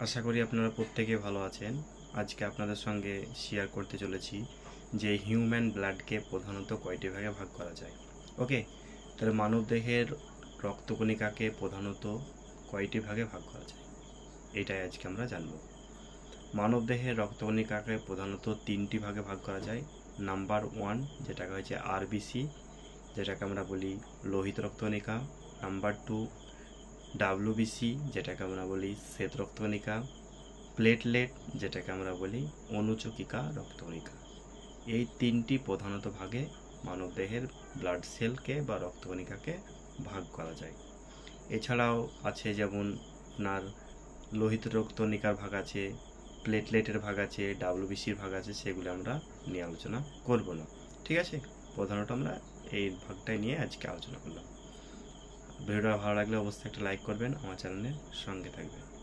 আশা করি আপনারা প্রত্যেকে ভালো আছেন। আজকে আপনাদের সঙ্গে শেয়ার করতে চলেছি যে হিউম্যান ব্লাডকে প্রধানত কয়টি ভাগে ভাগ করা যায়। ওকে তাহলে মানব দেহের রক্তকণিকাকে প্রধানত কয়টি ভাগে ভাগ করা যায়? এটাই আজকে আমরা জানব। মানবদেহের রক্তকণিকাকে প্রধানত তিনটি ভাগে ভাগ করা যায়। নাম্বার ওয়ান যেটাকে হয়েছে আরবিসি যেটাকে আমরা বলি লোহিত রক্তকণিকা। নাম্বার টু ডাব্লিউবিসি যেটাকে আমরা বলি শ্বেত রক্তকণিকা প্লেটলেট যেটাকে আমরা বলি অনুচকিকা রক্তকণিকা এই তিনটি প্রধানত ভাগে মানবদেহের ব্লাড সেলকে বা রক্তকণিকাকে ভাগ করা যায়। এছাড়াও আছে যেমন আপনার লোহিত রক্তকণিকার ভাগ আছে প্লেটলেটের ভাগ আছে ডাব্লিউবিসির ভাগ আছে, সেগুলো আমরা নিয়ে আলোচনা করব না। ঠিক আছে? প্রধানত আমরা এই ভাগটাই নিয়ে আজকে আলোচনা করলাম। ভিডিওটা ভালো লাগলে অবশ্যই একটা লাইক করবেন আমার চ্যানেলের সঙ্গে থাকবেন।